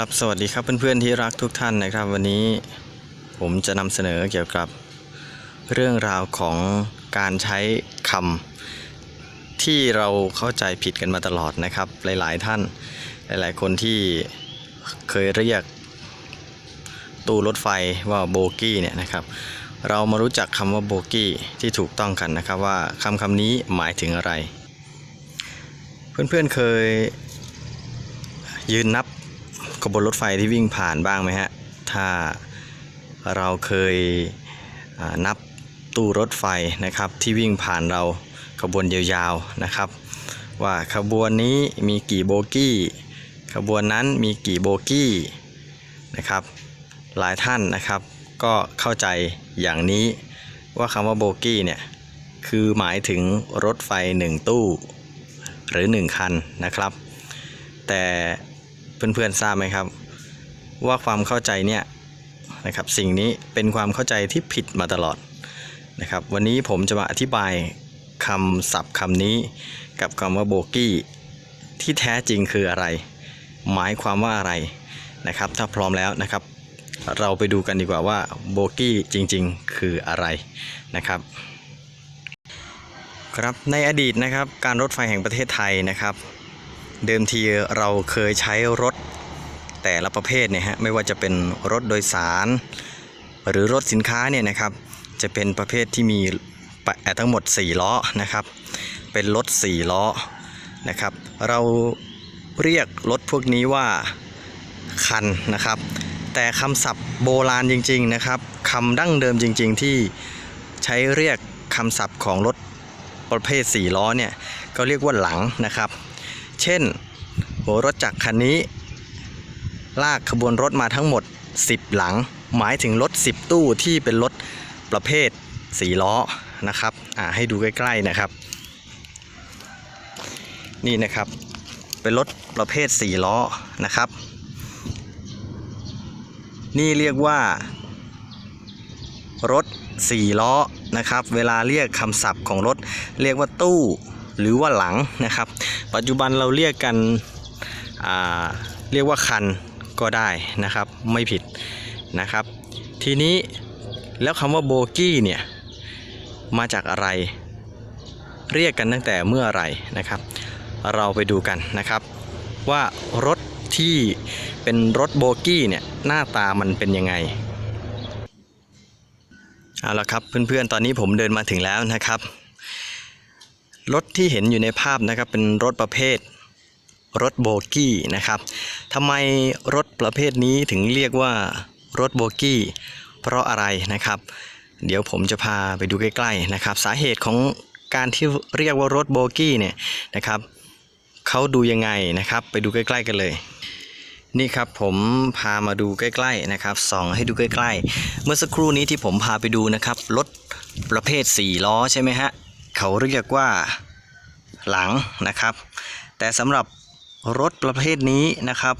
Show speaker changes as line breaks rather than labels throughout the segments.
ครับสวัสดีครับเพื่อนๆที่รักทุกท่านนะครับ วันนี้ผมจะนำเสนอเกี่ยวกับเรื่องราวของการใช้คำที่เราเข้าใจผิดกันมาตลอดนะครับ หลาย ๆ ท่าน หลาย ๆ คนที่เคยเรียกตู้รถไฟว่าโบกี้เนี่ยนะครับ เรามารู้จักคำว่าโบกี้ที่ถูกต้องกันนะครับว่าคำคำนี้หมายถึงอะไร เพื่อนๆเคยยืนนับ ขบวนรถไฟที่วิ่งผ่านบ้างไหมฮะ ถ้าเราเคยนับตู้รถไฟนะครับที่วิ่งผ่านเราขบวนยาวๆนะครับ ว่าขบวนนี้มีกี่โบกี้ ขบวนนั้นมีกี่โบกี้นะครับ หลายท่านนะครับ ก็เข้าใจอย่างนี้ว่าคำว่าโบกี้เนี่ยคือหมายถึงรถไฟหนึ่งตู้ หรือหนึ่งคันนะครับ แต่ เพื่อนๆทราบไหมครับ ว่าความเข้าใจเนี่ยนะครับสิ่งนี้เป็นความเข้าใจที่ผิดมาตลอดนะครับ วันนี้ผมจะมาอธิบายคำศัพท์คำนี้กับคำว่าโบกี้ที่แท้จริงคืออะไร หมายความว่าอะไรนะครับ ถ้าพร้อมแล้วนะครับ เราไปดูกันดีกว่าว่าโบกี้จริงๆ คืออะไรนะครับครับในอดีตนะครับการรถไฟแห่งประเทศไทยนะครับ เดิมทีเราเคยใช้รถแต่ละประเภทเนี่ยฮะไม่ว่าจะเป็นรถโดยสาร หรือรถสินค้าเนี่ยนะครับ จะเป็นประเภทที่มีปะเอ่อทั้งหมด 4 ล้อนะครับ เป็นรถ 4 ล้อนะครับ เราเรียกรถพวกนี้ว่าคันนะครับ แต่คำศัพท์โบราณจริง ๆนะครับคำดั้งเดิมจริง ๆ ที่ใช้เรียกคำศัพท์ของรถประเภท 4 ล้อเนี่ยก็เรียกว่าหลังนะครับ เช่นโหรถจักรคันนี้ ลากขบวนรถมาทั้งหมด 10 หลัง หมายถึงรถ 10 ตู้ที่เป็นรถประเภท4ล้อนะครับอ่าให้ดูใกล้ๆนะครับ นี่นะครับ เป็นรถประเภท4ล้อนะครับ นี่เรียกว่า รถ4ล้อนะครับ เวลาเรียกคำศัพท์ของรถเรียกว่าตู้ หรือว่าหลังนะครับ ปัจจุบันเราเรียกกันเรียกว่าคันก็ได้นะครับไม่ผิดนะครับ ทีนี้แล้วคำว่าโบกี้เนี่ยมาจากอะไร เรียกกันตั้งแต่เมื่อไหร่นะครับ เราไปดูกันนะครับ ว่ารถที่เป็นรถโบกี้เนี่ยหน้าตามันเป็นยังไงเอาละครับเพื่อนๆตอนนี้ผมเดินมาถึงแล้วนะครับ รถที่เห็นอยู่ในภาพนะครับเป็นรถประเภทรถโบกี้นะครับทำไมรถประเภทนี้ถึงเรียกว่ารถโบกี้ เพราะอะไรนะครับ เดี๋ยวผมจะพาไปดูใกล้ๆนะครับ สาเหตุของการที่เรียกว่ารถโบกี้เนี่ยนะครับเขาดูยังไงนะครับ ไปดูใกล้ๆกันเลยนี่ครับผมพามาดูใกล้ๆนะครับส่องให้ดูใกล้ ๆ เมื่อสักครู่นี้ที่ผมพาไปดูนะครับรถประเภท 4 ล้อใช่ไหมฮะ เขาเรียกว่าหลังนะครับ แต่สำหรับรถประเภทนี้นะครับ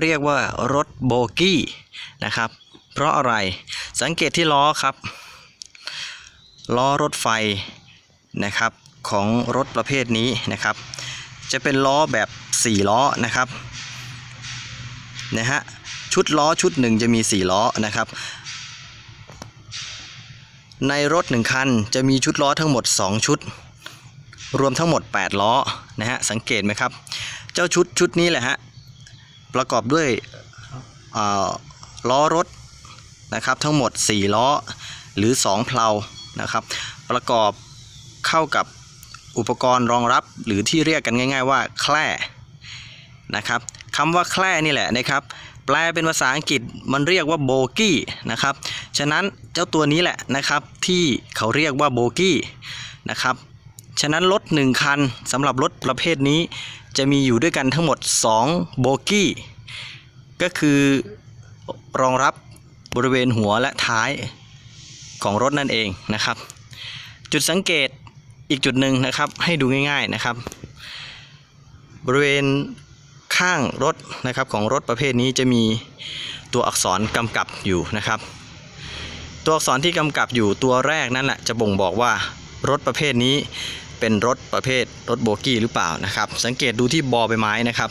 เรียกว่ารถโบกี้นะครับ เพราะอะไรสังเกตที่ล้อครับ ล้อรถไฟนะครับของรถประเภทนี้นะครับ จะเป็นล้อแบบ 4 ล้อนะครับนะฮะชุดล้อชุดหนึ่งจะมี 4 ล้อนะครับ ในรถ 1 คันจะมีชุดล้อทั้งหมด 2 ชุด รวมทั้งหมด 8 ล้อนะฮะสังเกตไหมครับ เจ้าชุดชุดนี้แหละฮะประกอบด้วยล้อรถนะครับทั้งหมด 4 ล้อหรือ 2 เพลานะครับประกอบเข้ากับอุปกรณ์รองรับหรือที่เรียกกันง่าย ๆ ว่าแคร่นะครับ คำว่าแคร่นี่แหละนะครับแปลเป็นภาษาอังกฤษมันเรียกว่าโบกี้นะครับฉะนั้นเจ้าตัวนี้แหละนะครับที่เขาเรียกว่าโบกี้นะครับฉะนั้นรถ 1 คันสำหรับรถประเภทนี้ จะมีอยู่ด้วยกันทั้งหมด 2 โบกี้ ก็คือรองรับบริเวณหัวและท้ายของรถนั่นเองนะครับ จุดสังเกตอีกจุดหนึ่งนะครับให้ดูง่ายๆนะครับ บริเวณ ข้างรถนะครับของรถประเภทนี้จะมีตัวอักษรกำกับอยู่นะครับ ตัวอักษรที่กำกับอยู่ตัวแรกนั่นแหละจะบ่งบอกว่ารถประเภทนี้เป็นรถประเภทรถโบกี้หรือเปล่านะครับ สังเกตดูที่บอใบไม้นะครับ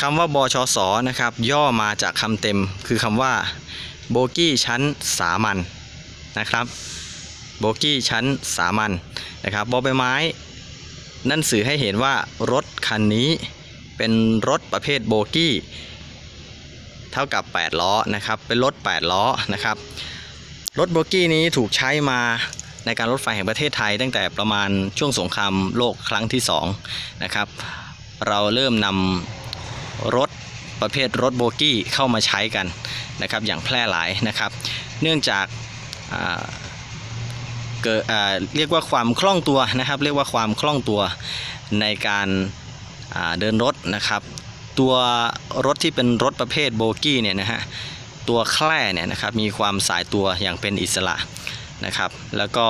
คำว่าบชสนะครับ ย่อมาจากคำเต็ม คือคำว่าโบกี้ชั้นสามัญนะครับโบกี้ชั้นสามัญนะครับบอใบไม้ นั่นสื่อให้เห็นว่ารถคันนี้ เป็นรถประเภทโบกี้ เท่ากับ 8 ล้อนะครับ เป็นรถ 8 ล้อนะครับ รถโบกี้นี้ถูกใช้มาในการรถไฟแห่งประเทศไทย ตั้งแต่ประมาณช่วงสงครามโลกครั้งที่2นะครับ เราเริ่มนำรถประเภทรถโบกี้เข้ามาใช้กันนะครับ อย่างแพร่หลายนะครับ เนื่องจากเกิดอ่าเรียกว่าความคล่องตัวนะครับ เรียกว่าความคล่องตัวในการ เดินรถนะครับ ตัวรถที่เป็นรถประเภทโบกี้เนี่ยนะฮะตัวแคร่เนี่ยนะครับมีความสายตัวอย่างเป็นอิสระนะครับ แล้วก็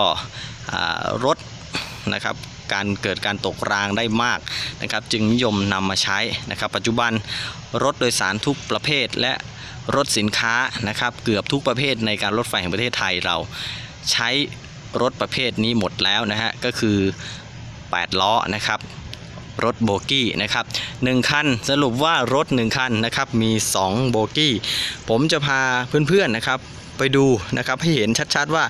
รถนะครับการเกิดการตกรางได้มากนะครับ จึงนิยมนำมาใช้นะครับ ปัจจุบันรถโดยสารทุกประเภทและรถสินค้านะครับ เกือบทุกประเภทในการรถไฟแห่งประเทศไทยเราใช้รถประเภทนี้หมดแล้วนะฮะก็คือ 8 ล้อนะครับ รถโบกี้นะครับ1คันสรุปว่ารถ 1 คันนะครับมี 2 โบกี้ ผมจะพาเพื่อนๆนะครับไปดูนะครับให้เห็นชัดๆว่า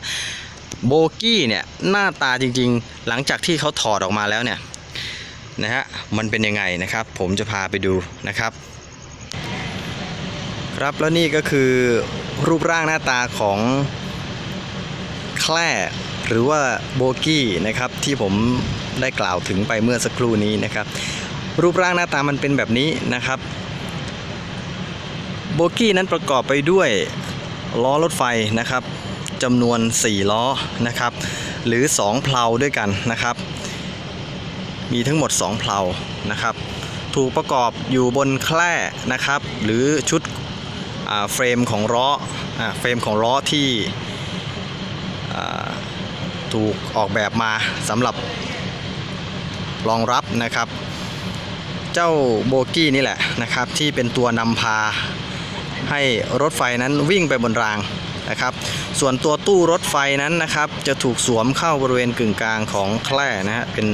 โบกี้เนี่ยหน้าตาจริงๆ หลังจากที่เขาถอดออกมาแล้วเนี่ยนะฮะมันเป็นยังไงนะครับ ผมจะพาไปดูนะครับ ครับแล้วนี่ก็คือรูปร่างหน้าตาของแคล่หรือว่าโบกี้นะครับที่ผม ได้กล่าวถึงไปเมื่อสักครู่นี้นะครับ รูปร่างหน้าตามันเป็นแบบนี้นะครับโบกี้นั้นประกอบไปด้วยล้อรถไฟนะครับจำนวน 4 ล้อนะครับ หรือ 2 เพลาด้วยกันนะครับ มีทั้งหมด 2 เพลานะครับ ถูกประกอบอยู่บนแคร่นะครับ หรือชุดเฟรมของล้ออเฟรมของล้อที่ถูกออกแบบมาสำหรับ รองรับนะครับ เจ้าโบกี้นี่แหละนะครับที่เป็นตัวนำพาให้รถไฟนั้นวิ่งไปบนรางนะครับ ส่วนตัวตู้รถไฟนั้นนะครับ จะถูกสวมเข้าบริเวณกึ่งกลางของแคร่นะฮะเป็น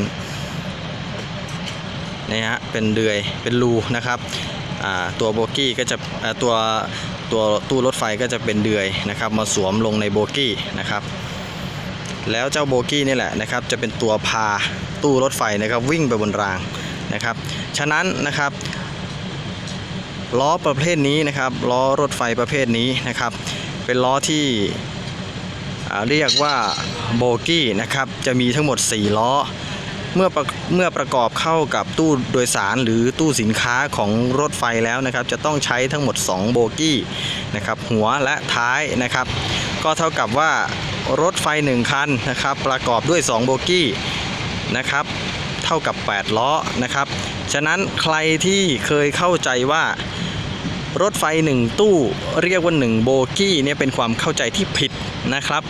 นี่ฮะเป็นเดือยเป็นรูนะครับตัวโบกี้ก็จะตัวตัวตู้รถไฟก็จะเป็นเดือยนะครับ มาสวมลงในโบกี้นะครับ แล้วเจ้าโบกี้นี่แหละนะครับจะเป็นตัวพาตู้รถไฟนะครับวิ่งไปบนรางนะครับ ฉะนั้นนะครับล้อประเภทนี้นะครับล้อรถไฟประเภทนี้นะครับ เป็นล้อที่เรียกว่าโบกี้นะครับจะมีทั้งหมด 4 ล้อเมื่อเมื่อประกอบเข้ากับตู้โดยสารหรือตู้สินค้าของรถไฟแล้วนะครับ จะต้องใช้ทั้งหมด 2 โบกี้นะครับหัวและท้ายนะครับ ก็เท่ากับว่า รถไฟ 1 คันนะครับ ประกอบด้วย 2 โบกี้นะครับเท่ากับ 8 ล้อนะครับ ฉะนั้นใครที่เคยเข้าใจว่ารถไฟ 1 ตู้เรียกว่า 1 โบกี้เนี่ยเป็นความเข้าใจที่ผิดนะครับ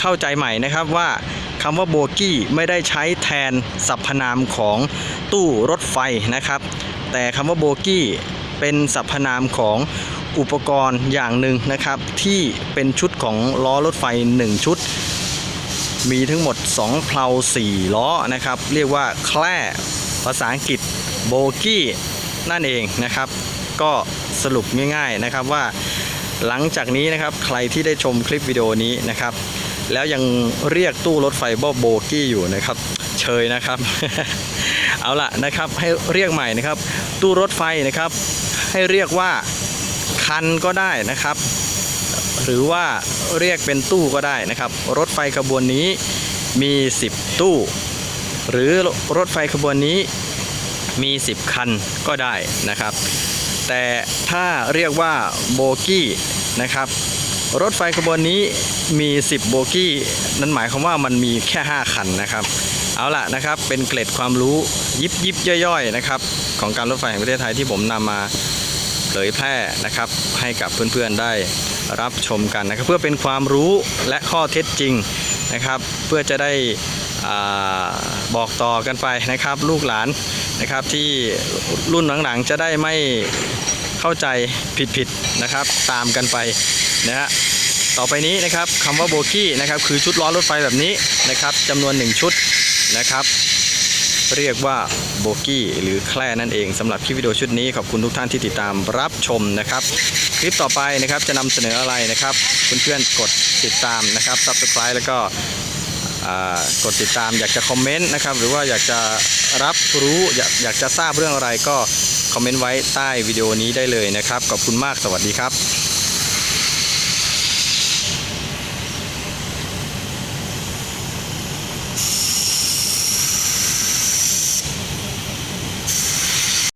เข้าใจใหม่นะครับว่าคำว่าโบกี้ไม่ได้ใช้แทนสรรพนามของตู้รถไฟนะครับ แต่คำว่าโบกี้เป็นสรรพนามของ อุปกรณ์อย่างหนึ่งนะครับ ที่เป็นชุดของล้อรถไฟ 1 ชุด มีทั้งหมด 2 เพลา4ล้อนะครับ เรียกว่าแคล่ภาษาอังกฤษโบกี้นั่นเองนะครับ ก็สรุปง่ายๆนะครับว่าหลังจากนี้นะครับใครที่ได้ชมคลิปวิดีโอนี้นะครับ แล้วยังเรียกตู้รถไฟว่าโบกี้อยู่นะครับ เชยนะครับ เอาล่ะนะครับให้เรียกใหม่นะครับ ตู้รถไฟนะครับ ให้เรียกว่า คันก็ได้นะครับ หรือว่าเรียกเป็นตู้ก็ได้นะครับ รถไฟขบวนนี้มี 10 ตู้ หรือรถไฟขบวนนี้มี 10 คันก็ได้นะครับ แต่ถ้าเรียกว่าโบกี้นะครับ รถไฟขบวนนี้มี 10 โบกี้ นั่นหมายความว่ามันมีแค่ 5 คันนะครับเอาล่ะนะครับเป็นเกร็ดความรู้ยิบยิบย่อยๆนะครับของการรถไฟแห่งประเทศไทยที่ผมนำมา เผยแพร่นะครับให้กับเพื่อนๆได้รับชมกันนะครับ เพื่อเป็นความรู้และข้อเท็จจริงนะครับ เพื่อจะได้บอกต่อกันไปนะครับ ลูกหลานนะครับที่รุ่นหลังๆจะได้ไม่เข้าใจผิดๆนะครับ ตามกันไปนะฮะต่อไปนี้นะครับคำว่าโบกี้นะครับคือชุดล้อรถไฟแบบนี้นะครับจำนวน 1 ชุดนะครับ เรียกว่าโบกี้หรือแคร่นั่นเองสำหรับคลิปวิดีโอชุดนี้ขอบคุณทุกท่านที่ติดตามรับชมนะครับ คลิปต่อไปนะครับจะนำเสนออะไรนะครับเพื่อนๆกดติดตามนะครับ subscribe แล้วก็กดติดตามอยากจะคอมเมนต์นะครับหรือว่าอยากจะรับรู้อยากอยากจะทราบเรื่องอะไรก็คอมเมนต์ไว้ใต้วิดีโอนี้ได้เลยนะครับขอบคุณมากสวัสดีครับ